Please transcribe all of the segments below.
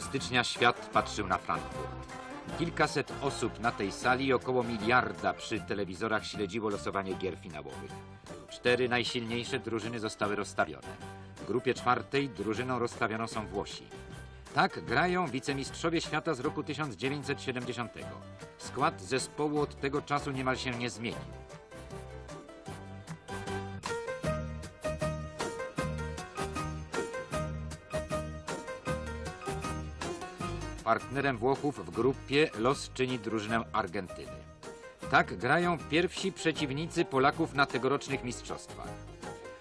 stycznia świat patrzył na Frankfurt. Kilkaset osób na tej sali i około miliarda przy telewizorach śledziło losowanie gier finałowych. Cztery najsilniejsze drużyny zostały rozstawione. W grupie czwartej drużyną rozstawiono są Włosi. Tak grają wicemistrzowie świata z roku 1970. Skład zespołu od tego czasu niemal się nie zmienił. Partnerem Włochów w grupie los czyni drużynę Argentyny. Tak grają pierwsi przeciwnicy Polaków na tegorocznych mistrzostwach.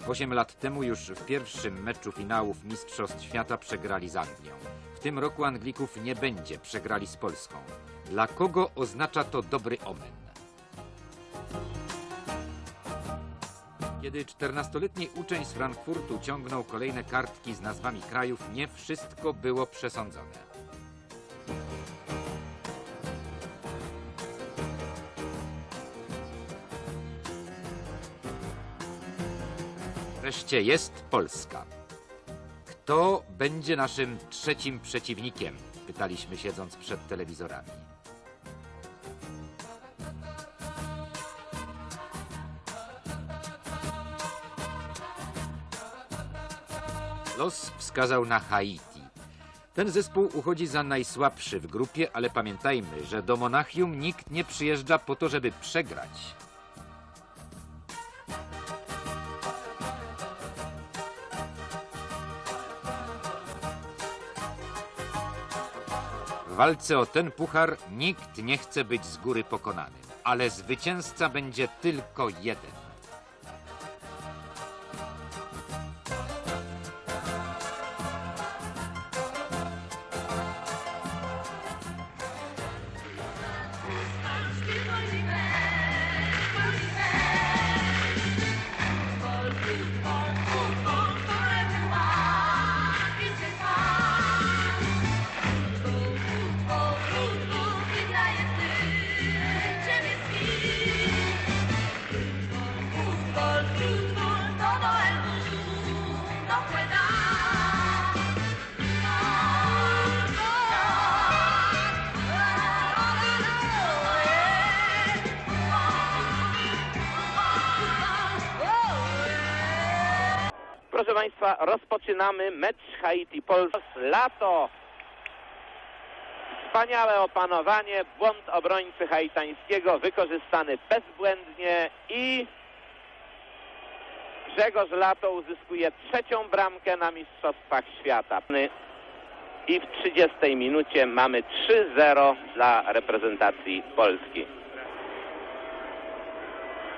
Osiem lat temu już w pierwszym meczu finałów Mistrzostw Świata przegrali z Anglią. W tym roku Anglików nie będzie, przegrali z Polską. Dla kogo oznacza to dobry omen? Kiedy 14-letni uczeń z Frankfurtu ciągnął kolejne kartki z nazwami krajów, nie wszystko było przesądzone. Wreszcie jest Polska. Kto będzie naszym trzecim przeciwnikiem? Pytaliśmy siedząc przed telewizorami. Los wskazał na Haiti. Ten zespół uchodzi za najsłabszy w grupie, ale pamiętajmy, że do Monachium nikt nie przyjeżdża po to, żeby przegrać. Walce o ten puchar nikt nie chce być z góry pokonanym, ale zwycięzca będzie tylko jeden. Państwa, rozpoczynamy mecz Haiti-Polska. Lato. Wspaniałe opanowanie, błąd obrońcy haitańskiego wykorzystany bezbłędnie i Grzegorz Lato uzyskuje trzecią bramkę na Mistrzostwach Świata. I w 30 minucie mamy 3-0 dla reprezentacji Polski.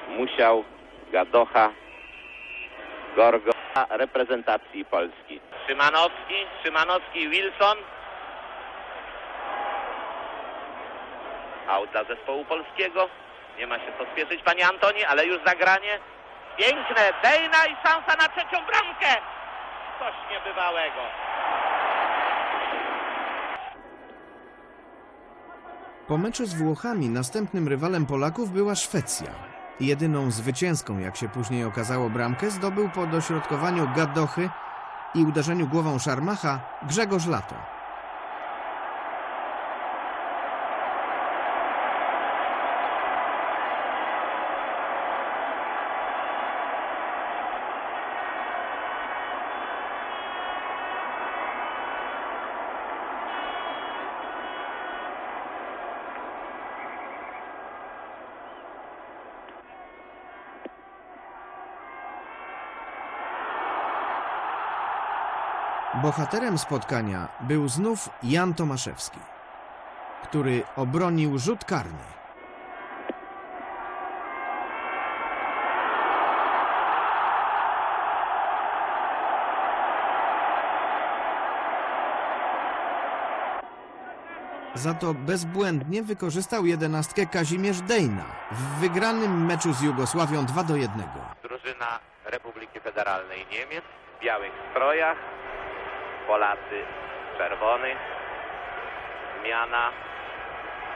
Musiał Gadocha Gorgo dla reprezentacji Polski. Szymanowski, Szymanowski, Wilson. Aut dla zespołu polskiego. Nie ma się co spieszyć, panie Antoni, ale już zagranie. Piękne, Dejna i szansa na trzecią bramkę. Coś niebywałego. Po meczu z Włochami następnym rywalem Polaków była Szwecja. Jedyną zwycięską, jak się później okazało, bramkę zdobył po dośrodkowaniu Gadochy i uderzeniu głową Szarmacha Grzegorz Lato. Bohaterem spotkania był znów Jan Tomaszewski, który obronił rzut karny. Za to bezbłędnie wykorzystał jedenastkę Kazimierz Dejna w wygranym meczu z Jugosławią 2 do 1. Drużyna Republiki Federalnej Niemiec w białych strojach, Polacy w czerwonych. Zmiana.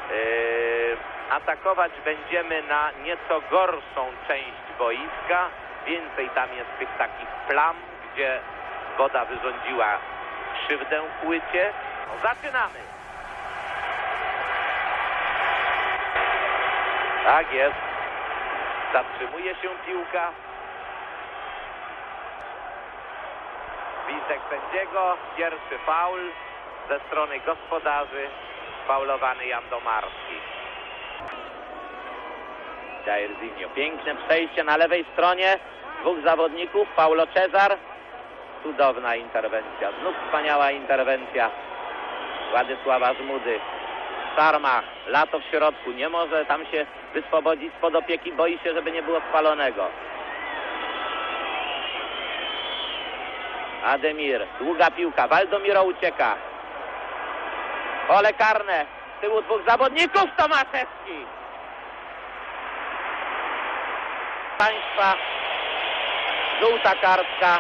Yy, atakować będziemy na nieco gorszą część boiska. Więcej tam jest tych takich plam, gdzie woda wyrządziła krzywdę płycie. Zaczynamy. Tak jest. Zatrzymuje się piłka. Lisek sędziego, pierwszy faul ze strony gospodarzy, faulowany Jan Domarski. Piękne przejście na lewej stronie, dwóch zawodników, Paulo Cezar, cudowna interwencja, znów wspaniała interwencja Władysława Żmudy. Szarmach, lato w środku, nie może tam się wyswobodzić spod opieki, boi się, żeby nie było spalonego. Ademir, długa piłka, Waldomiro ucieka. Pole karne, z tyłu dwóch zawodników, Tomaszewski. Państwa, żółta kartka,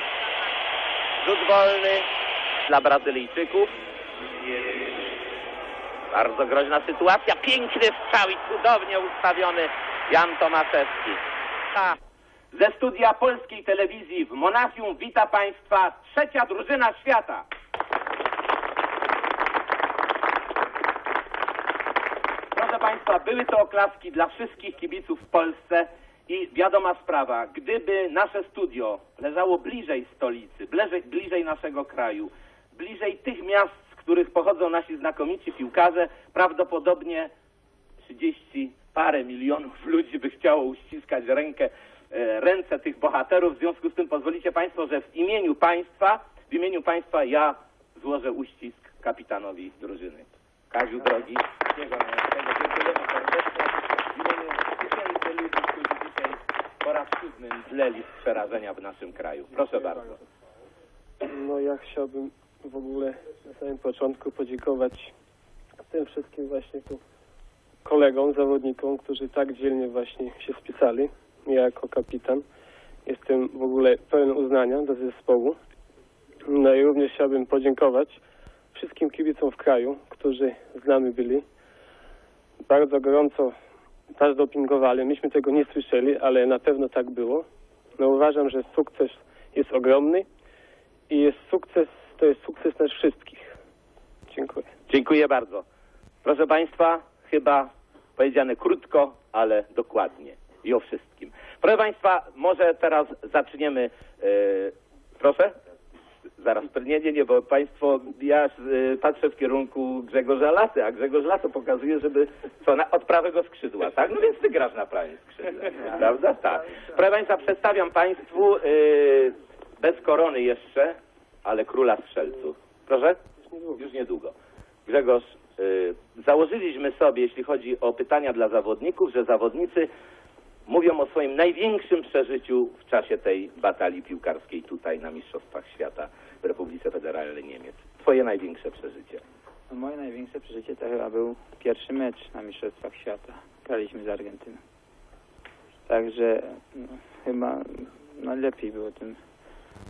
rzut wolny dla Brazylijczyków. Bardzo groźna sytuacja, piękny strzał i cudownie ustawiony Jan Tomaszewski. Ze studia polskiej telewizji w Monachium wita Państwa trzecia drużyna świata. Proszę Państwa, były to oklaski dla wszystkich kibiców w Polsce i wiadoma sprawa, gdyby nasze studio leżało bliżej stolicy, bliżej, bliżej naszego kraju, bliżej tych miast, z których pochodzą nasi znakomici piłkarze, prawdopodobnie 30 parę milionów ludzi by chciało uściskać rękę, ręce tych bohaterów. W związku z tym pozwolicie Państwo, że w imieniu państwa, w imieniu państwa ja złożę uścisk kapitanowi drużyny. Kaziu drogi. Dziękujemy serdecznie. W imieniu tysięcy ludzi, którzy dzisiaj po raz siódmy zleli z przerażenia w naszym kraju. Proszę bardzo. No ja chciałbym w ogóle na samym początku podziękować tym wszystkim właśnie tu kolegom, zawodnikom, którzy tak dzielnie właśnie się spisali. Ja jako kapitan jestem w ogóle pełen uznania do zespołu. No i również chciałbym podziękować wszystkim kibicom w kraju, którzy z nami byli. Bardzo gorąco nas dopingowali. Myśmy tego nie słyszeli, ale na pewno tak było. No uważam, że sukces jest ogromny i jest sukces, to jest sukces nas wszystkich. Dziękuję. Dziękuję bardzo. Proszę Państwa, chyba powiedziane krótko, ale dokładnie i o wszystkim. Proszę Państwa, może teraz zaczniemy. e, proszę? Zaraz, nie, nie, nie, bo Państwo, ja e, patrzę w kierunku Grzegorza Laty, a Grzegorz Lato pokazuje, żeby co, na, od prawego skrzydła, tak? No więc Ty grasz na prawym skrzydle, prawda? Tak. Proszę Państwa, przedstawiam Państwu e, bez korony jeszcze, ale króla strzelców. Proszę? Już niedługo. Grzegorz, y, założyliśmy sobie, jeśli chodzi o pytania dla zawodników, że zawodnicy mówią o swoim największym przeżyciu w czasie tej batalii piłkarskiej tutaj na Mistrzostwach Świata w Republice Federalnej Niemiec. Twoje największe przeżycie. No, moje największe przeżycie to chyba był pierwszy mecz na Mistrzostwach Świata. Graliśmy z Argentyną. Także no, chyba najlepiej było tym.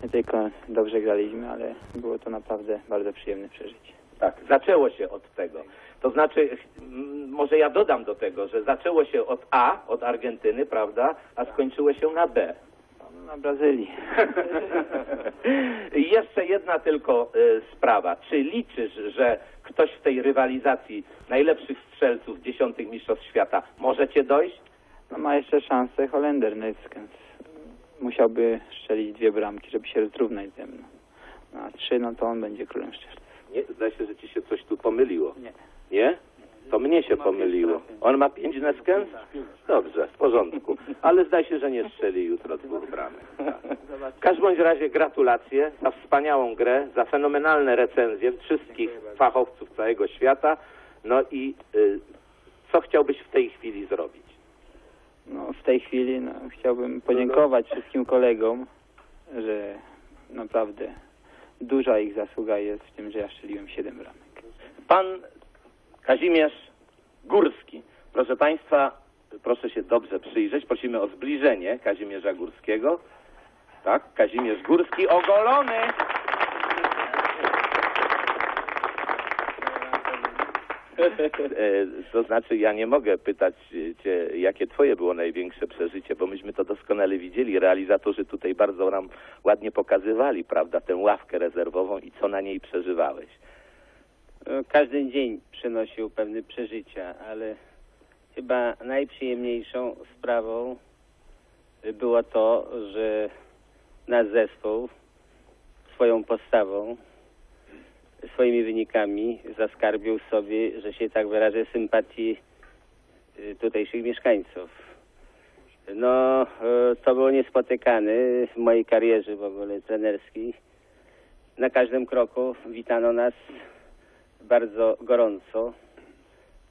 Nie tylko dobrze graliśmy, ale było to naprawdę bardzo przyjemne przeżycie. Tak, zaczęło się od tego. To znaczy, może ja dodam do tego, że zaczęło się od A, od Argentyny, prawda, a skończyło się na B. No, na Brazylii. Jeszcze jedna tylko y, sprawa. Czy liczysz, że ktoś w tej rywalizacji najlepszych strzelców dziesiątych mistrzostw świata może cię dojść? No, ma jeszcze szansę Holender Nyskens. Musiałby strzelić dwie bramki, żeby się zrównać ze mną. No, a trzy, no to on będzie królem szczerców. Nie, zdaje się, że ci się coś tu pomyliło. Nie. Nie? To mnie się pomyliło. On ma pięć neskens? Dobrze, w porządku. Ale zdaje się, że nie strzeli jutro dwóch bramek. Tak. W każdym razie gratulacje za wspaniałą grę, za fenomenalne recenzje wszystkich fachowców całego świata. No i y, co chciałbyś w tej chwili zrobić? No, w tej chwili no, chciałbym podziękować wszystkim kolegom, że naprawdę duża ich zasługa jest w tym, że ja strzeliłem 7 bramek. Pan Kazimierz Górski. Proszę Państwa, proszę się dobrze przyjrzeć. Prosimy o zbliżenie Kazimierza Górskiego. Tak, Kazimierz Górski ogolony. To znaczy, ja nie mogę pytać e, Cię, jakie Twoje było największe przeżycie, bo myśmy to doskonale widzieli. Realizatorzy tutaj bardzo nam ładnie pokazywali, prawda, tę ławkę rezerwową i co na niej przeżywałeś. No, Każdy dzień przynosił pewne przeżycia, ale chyba najprzyjemniejszą sprawą było to, że nasz zespół swoją postawą, swoimi wynikami zaskarbił sobie, że się tak wyrażę, sympatii y, tutejszych mieszkańców. No, y, to było niespotykane w mojej karierze w ogóle trenerskiej. Na każdym kroku witano nas bardzo gorąco.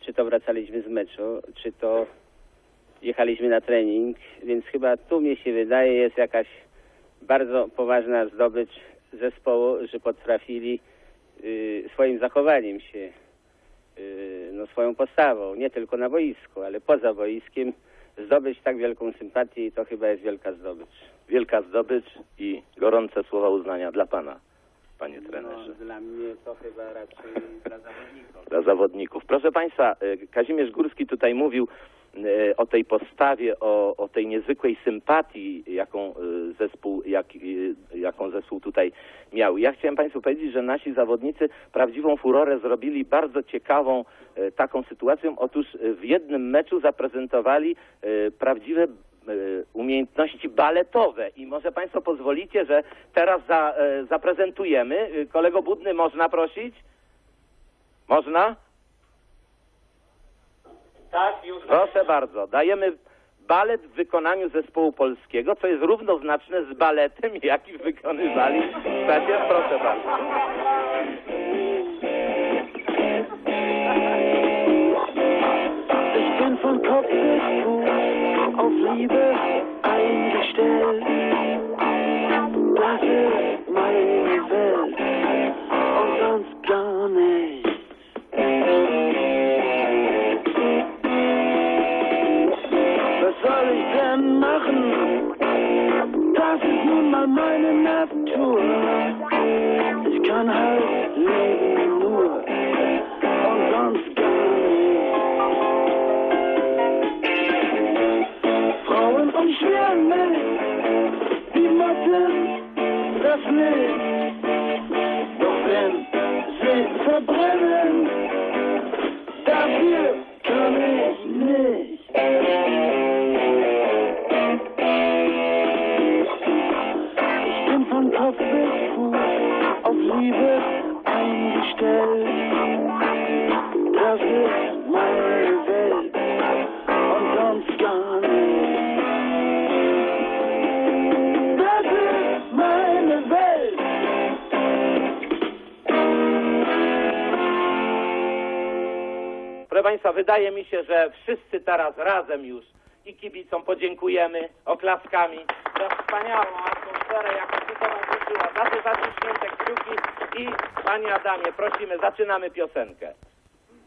Czy to wracaliśmy z meczu, czy to jechaliśmy na trening, więc chyba tu mnie się wydaje jest jakaś bardzo poważna zdobycz zespołu, że potrafili swoim zachowaniem się, y, no, swoją postawą, nie tylko na boisku, ale poza boiskiem, zdobyć tak wielką sympatię i to chyba jest wielka zdobycz. Wielka zdobycz i gorące słowa uznania dla Pana, Panie trenerze. No, dla mnie to chyba raczej dla zawodników. dla zawodników. Proszę Państwa, e, Kazimierz Górski tutaj mówił e, o tej postawie, o, o tej niezwykłej sympatii, jaką e, zespół, jak, jaką zespół tutaj miał. Ja chciałem Państwu powiedzieć, że nasi zawodnicy prawdziwą furorę zrobili bardzo ciekawą taką sytuacją. Otóż w jednym meczu zaprezentowali prawdziwe umiejętności baletowe i może Państwo pozwolicie, że teraz za, e, zaprezentujemy. E, Kolego Budny, można prosić? Można? Tak, już. Proszę bardzo, dajemy balet w wykonaniu zespołu polskiego, co jest równoznaczne z baletem, jaki wykonywali. Proszę bardzo. Ich kann Państwa, wydaje mi się, że wszyscy teraz razem już i kibicom podziękujemy oklaskami za wspaniałą atmosferę, jaka towarzyszyła, za te zaciśnięte kciuki i Panie Adamie, prosimy, zaczynamy piosenkę.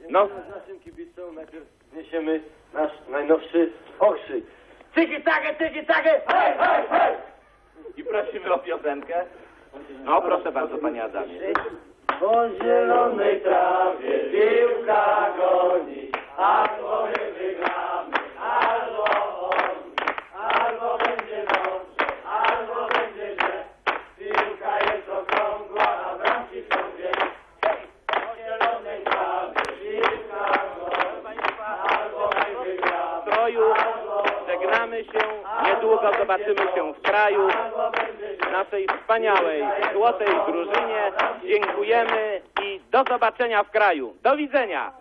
No, Naszym kibicom najpierw zniesiemy nasz najnowszy okrzyk. Tyki takie, tyki takie, hej, hej, hej! i prosimy o piosenkę. No, proszę bardzo, Panie Adamie. Po zielonej trawie piłka goni, albo my wygramy, zobaczymy się w kraju, naszej wspaniałej, złotej drużynie. Dziękujemy i do zobaczenia w kraju. Do widzenia!